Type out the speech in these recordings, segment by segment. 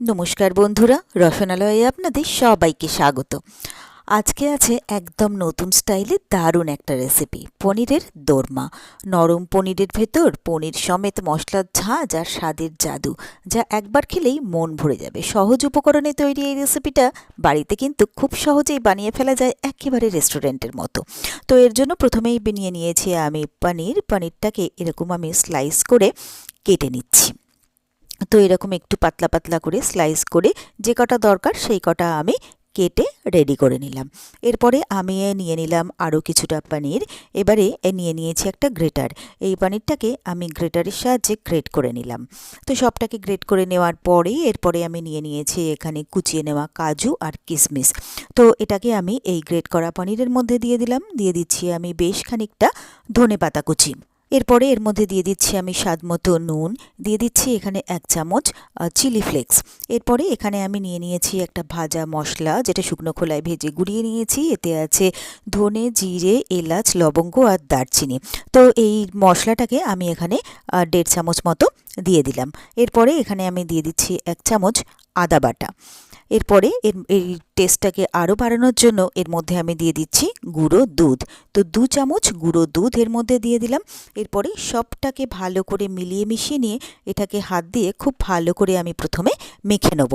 নমস্কার বন্ধুরা, রসনালয়ে আপনাদের সবাইকে স্বাগত। আজকে আছে একদম নতুন স্টাইলে দারুণ একটা রেসিপি, পনিরের দোরমা। নরম পনিরের ভেতর পনির সমেত মশলার ঝাঁজ আর স্বাদের জাদু, যা একবার খেলেই মন ভরে যাবে। সহজ উপকরণে তৈরি এই রেসিপিটা বাড়িতে কিন্তু খুব সহজেই বানিয়ে ফেলা যায় একেবারে রেস্টুরেন্টের মতো। তো এর জন্য প্রথমেই বানিয়ে নিয়েছি আমি পনির। পনিরটাকে এরকম আমি স্লাইস করে কেটে নিচ্ছি। তো এরকম একটু পাতলা পাতলা করে স্লাইস করে যে কটা দরকার সেই কটা আমি কেটে রেডি করে নিলাম। এরপরে আমি নিয়ে নিলাম আরও কিছুটা পনির। এবারে নিয়ে নিয়েছি একটা গ্রেটার। এই পনিরটাকে আমি গ্রেটারের সাহায্যে গ্রেট করে নিলাম। তো সবটাকে গ্রেট করে নেওয়ার পরে এরপরে আমি নিয়ে নিয়েছি এখানে কুচিয়ে নেওয়া কাজু আর কিশমিশ তো এটাকে আমি এই গ্রেট করা পনিরের মধ্যে দিয়ে দিলাম। দিয়ে দিচ্ছি আমি বেশ খানিকটা ধনে পাতা কুচি। এরপরে এর মধ্যে দিয়ে দিচ্ছি আমি স্বাদ মতো নুন, দিয়ে দিচ্ছি এখানে এক চামচ চিলি ফ্লেক্স। এরপরে এখানে আমি নিয়ে নিয়েছি একটা ভাজা মশলা, যেটা শুকনো খোলায় ভেজে গুঁড়িয়ে নিয়েছি। এতে আছে ধনে, জিরে, এলাচ, লবঙ্গ আর দারচিনি। তো এই মশলাটাকে আমি এখানে দেড় চামচ মতো দিয়ে দিলাম। এরপরে এখানে আমি দিয়ে দিচ্ছি এক চামচ আদা বাটা। এরপরে এর, এই টেস্টটাকে আরও বাড়ানোর জন্য এর মধ্যে আমি দিয়ে দিচ্ছি গুঁড়ো দুধ। তো দু চামচ গুঁড়ো দুধ এর মধ্যে দিয়ে দিলাম। এরপরে সবটাকে ভালো করে মিলিয়ে মিশিয়ে নিয়ে এটাকে হাত দিয়ে খুব ভালো করে আমি প্রথমে মেখে নেব।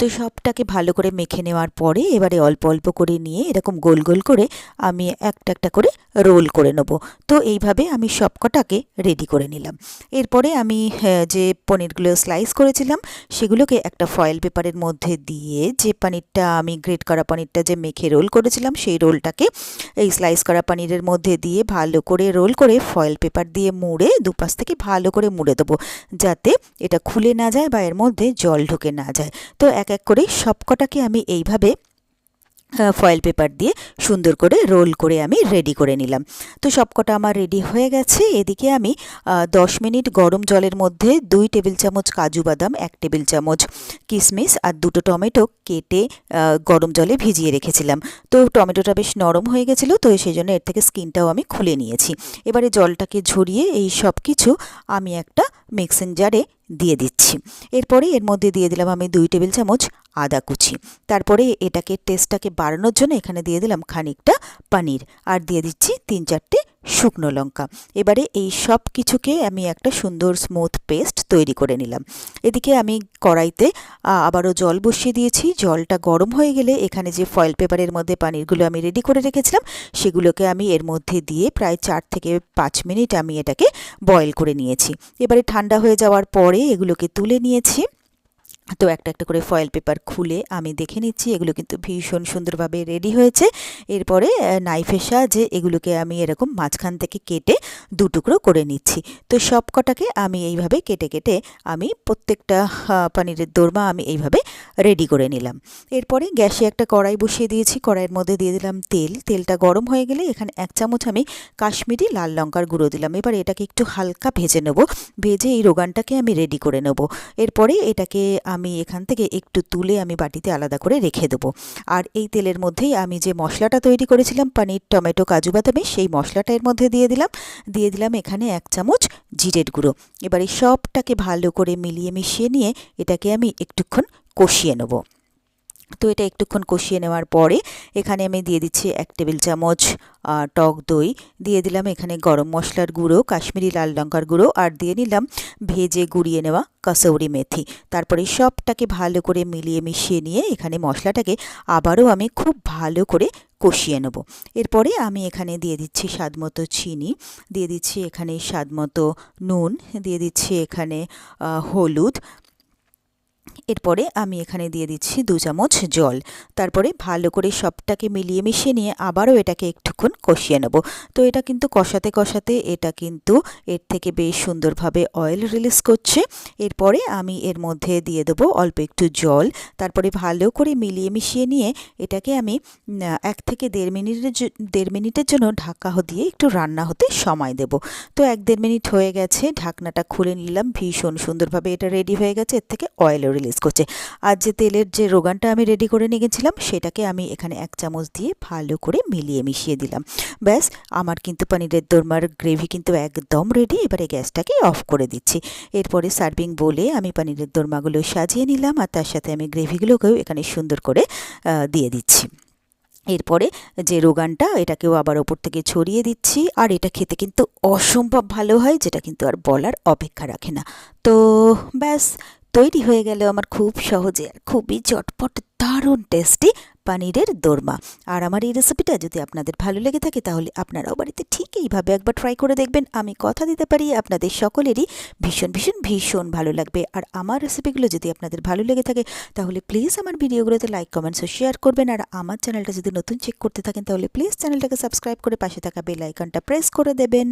তো সবটাকে ভালো করে মেখে নেওয়ার পরে এবারে অল্প অল্প করে নিয়ে এরকম গোল গোল করে আমি একটা একটা করে রোল করে নেব। তো এইভাবে আমি সবকটাকে রেডি করে নিলাম। এরপরে আমি যে পনিরগুলো স্লাইস করেছিলাম সেগুলোকে একটা ফয়েল পেপারের মধ্যে দিয়ে যে পনিরটা আমি গ্রেট করা পনিরটা যে মেখে রোল করেছিলাম সেই রোলটাকে এই স্লাইস করা পনিরের মধ্যে দিয়ে ভালো করে রোল করে ফয়েল পেপার দিয়ে মুড়ে দুপাশ থেকে ভালো করে মুড়ে দেবো। যাতে এটা খুলে না যায় বা এর মধ্যে জল ঢুকে না যায়। তো এক এক করে সবকটাকে আমি এইভাবে ফয়েল পেপার দিয়ে সুন্দর করে রোল করে আমি রেডি করে নিলাম। তো সবকটা আমার রেডি হয়ে গেছে। এদিকে আমি দশ মিনিট গরম জলের মধ্যে দুই টেবিল চামচ কাজু বাদাম, এক টেবিল চামচ কিশমিশ আর দুটো টমেটো কেটে গরম জলে ভিজিয়ে রেখেছিলাম। তো টমেটোটা বেশ নরম হয়ে গেছিল, তো সেই জন্য এর থেকে স্কিনটাও আমি খুলে নিয়েছি। এবারে জলটাকে ঝরিয়ে এই সব কিছু আমি একটা মিক্সিং জারে দিয়ে দিচ্ছি। এরপরে এর মধ্যে দিয়ে দিলাম আমি দুই টেবিল চামচ আদা কুচি। তারপরে এটাকে টেস্টটাকে বাড়ানোর জন্য এখানে দিয়ে দিলাম খানিকটা পানির। আর দিয়ে দিচ্ছি তিন চারটে শুকনো লঙ্কা। এবারে এই সব কিছুকে আমি একটা সুন্দর স্মুথ পেস্ট তৈরি করে নিলাম। এদিকে আমি কড়াইতে আবারও জল বসিয়ে দিয়েছি। জলটা গরম হয়ে গেলে এখানে যে ফয়েল পেপারের মধ্যে পানিরগুলো আমি রেডি করে রেখেছিলাম, সেগুলোকে আমি এর মধ্যে দিয়ে প্রায় চার থেকে পাঁচ মিনিট আমি এটাকে বয়েল করে নিয়েছি। এবারে ঠান্ডা হয়ে যাওয়ার পরে এগুলোকে তুলে নিয়েছি। তো একটা একটা করে ফয়েল পেপার খুলে আমি দেখে নিচ্ছি, এগুলো কিন্তু ভীষণ সুন্দরভাবে রেডি হয়েছে। এরপরে নাইফের সাহায্যে এগুলোকে আমি এরকম মাঝখান থেকে কেটে দু টুকরো করে নিচ্ছি। তো সব কটাকে আমি এইভাবে কেটে কেটে আমি প্রত্যেকটা পানিরের দোরমা আমি এইভাবে রেডি করে নিলাম। এরপরে গ্যাসে একটা কড়াই বসিয়ে দিয়েছি, কড়াইয়ের মধ্যে দিয়ে দিলাম তেল। তেলটা গরম হয়ে গেলে এখানে এক চামচ আমি কাশ্মীরি লাল লঙ্কার গুঁড়ো দিলাম। এবার এটাকে একটু হালকা ভেজে নেব। ভেজে এই রোগানটাকে আমি রেডি করে নেব। এরপরে এটাকে আমি এখান থেকে একটু তুলে আমি বাটিতে আলাদা করে রেখে দেবো। আর এই তেলের মধ্যেই আমি যে মশলাটা তৈরি করেছিলাম, পানির, টমেটো, কাজু, বাদামে, সেই মশলাটা এর মধ্যে দিয়ে দিলাম। দিয়ে দিলাম এখানে এক চামচ জিরের গুঁড়ো। এবারে সবটাকে ভালো করে মিলিয়ে মিশিয়ে নিয়ে এটাকে আমি একটুক্ষণ কষিয়ে নেব। তো এটা একটুক্ষণ কষিয়ে নেওয়ার পরে এখানে আমি দিয়ে দিচ্ছি এক টেবিল চামচ টক দই। দিয়ে দিলাম এখানে গরম মশলার গুঁড়ো, কাশ্মীরি লাল লঙ্কার গুঁড়ো আর দিয়ে নিলাম ভেজে গুঁড়িয়ে নেওয়া কসৌরি মেথি। তারপরে সবটাকে ভালো করে মিলিয়ে মিশিয়ে নিয়ে এখানে মশলাটাকে আবারও আমি খুব ভালো করে কষিয়ে নেব। এরপরে আমি এখানে দিয়ে দিচ্ছি স্বাদ মতো চিনি, দিয়ে দিচ্ছি এখানে স্বাদ মতো নুন, দিয়ে দিচ্ছি এখানে হলুদ এরপরে আমি এখানে দিয়ে দিচ্ছি দু চামচ জল। তারপরে ভালো করে সবটাকে মিলিয়ে মিশিয়ে নিয়ে আবারও এটাকে একটুক্ষণ কষিয়ে নেব। তো এটা কিন্তু কষাতে কষাতে এটা কিন্তু এর থেকে বেশ সুন্দরভাবে অয়েল রিলিজ করছে। এরপরে আমি এর মধ্যে দিয়ে দেবো অল্প একটু জল। তারপরে ভালো করে মিলিয়ে মিশিয়ে নিয়ে এটাকে আমি এক থেকে দেড় মিনিটের দেড় মিনিটের জন্য ঢাকা দিয়ে একটু রান্না হতে সময় দেব। তো এক দেড় মিনিট হয়ে গেছে, ঢাকনাটা খুলে নিলাম, ভীষণ সুন্দরভাবে এটা রেডি হয়ে গেছে, এর থেকে অয়েলও রিলিজ করছে। আর যে তেলের যে রোগানটা আমি রেডি করে নিয়ে গেছিলাম সেটাকে আমি এখানে এক চামচ দিয়ে ভালো করে মিলিয়ে মিশিয়ে দিলাম। ব্যাস, আমার কিন্তু পনিরের দোরমার গ্রেভি কিন্তু একদম রেডি এবারে গ্যাসটাকে অফ করে দিচ্ছি। এরপরে সার্ভিং বলে আমি পনিরের দোরমাগুলো সাজিয়ে নিলাম, আর তার সাথে আমি গ্রেভিগুলোকেও এখানে সুন্দর করে দিয়ে দিচ্ছি। এরপরে যে রোগানটা, এটাকেও আবার ওপর থেকে ছড়িয়ে দিচ্ছি, আর এটা খেতে কিন্তু অসম্ভব ভালো হয়, যেটা কিন্তু আর বলার অপেক্ষা রাখে না। তো ব্যাস তৈরি হয়ে গেল আমার খুব সহজে আর খুবই চটপট, দারুণ টেস্টি পানিরের দোরমা। আর আমার এই রেসিপিটা যদি আপনাদের ভালো লেগে থাকে তাহলে আপনারাও বাড়িতে ঠিক এইভাবে একবার ট্রাই করে দেখবেন। আমি কথা দিতে পারি, আপনাদের সকলেরই ভীষণ ভীষণ ভীষণ ভালো লাগবে। আর আমার রেসিপিগুলো যদি আপনাদের ভালো লেগে থাকে তাহলে প্লিজ আমার ভিডিওগুলোতে লাইক কমেন্টস ও শেয়ার করবেন। আর আমার চ্যানেলটা যদি নতুন চেক করতে থাকেন তাহলে প্লিজ চ্যানেলটাকে সাবস্ক্রাইব করে পাশে থাকা বেল আইকনটা প্রেস করে দেবেন।